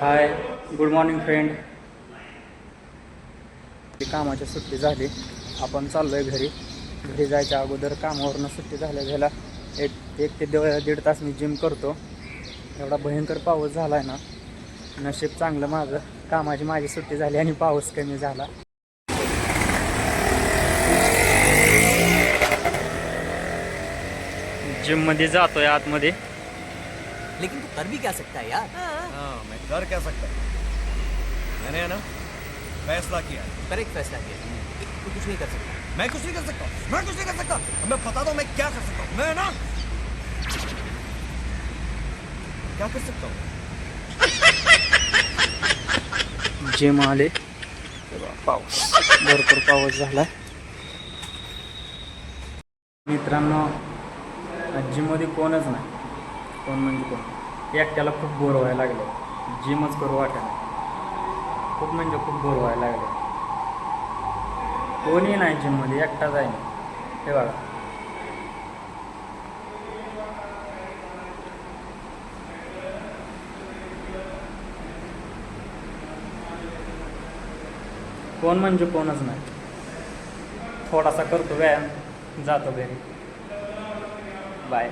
Hi good morning friend कामाची सुट्टी झाली. आपण चाललो आहे घरी. घरी जायच्या अगोदर कामावरनं सुट्टी झाल्या झाला एक एक ते दीड दीड तास मी जिम करतो. एवढा भयंकर पाऊस झाला आहे ना नशीब चांगलं माझं. कामाची माझी सुट्टी झाली आणि पाऊस कमी झाला. जिममध्ये जातोय आतमध्ये. लेकिन तू कर भी क्या सकता है यार। हाँ मैं कर क्या सकता हूँ? मैंने है ना फैसला किया है। एक फैसला किया तू कुछ नहीं कर सकता। मैं कुछ नहीं कर सकता मैं कुछ नहीं कर सकता मैं बता दो मैं क्या कर सकता हूँ। मैं ना क्या कर सकता हूँ? जिम आले पाऊस भरपूर पाऊस झाला मित्रांनो जिममध्ये कोणच नाही. कोण म्हणजे कोण? एकट्याला खूप बोर व्हायला लागलं. जिमच करू वाटायला खूप म्हणजे खूप बोर व्हायला लागलं. कोणी नाही जिममध्ये एकटाच आहे हे बघा. कोण म्हणजे कोणच नाही. थोडासा करतो व्यायाम जातो घरी. बाय.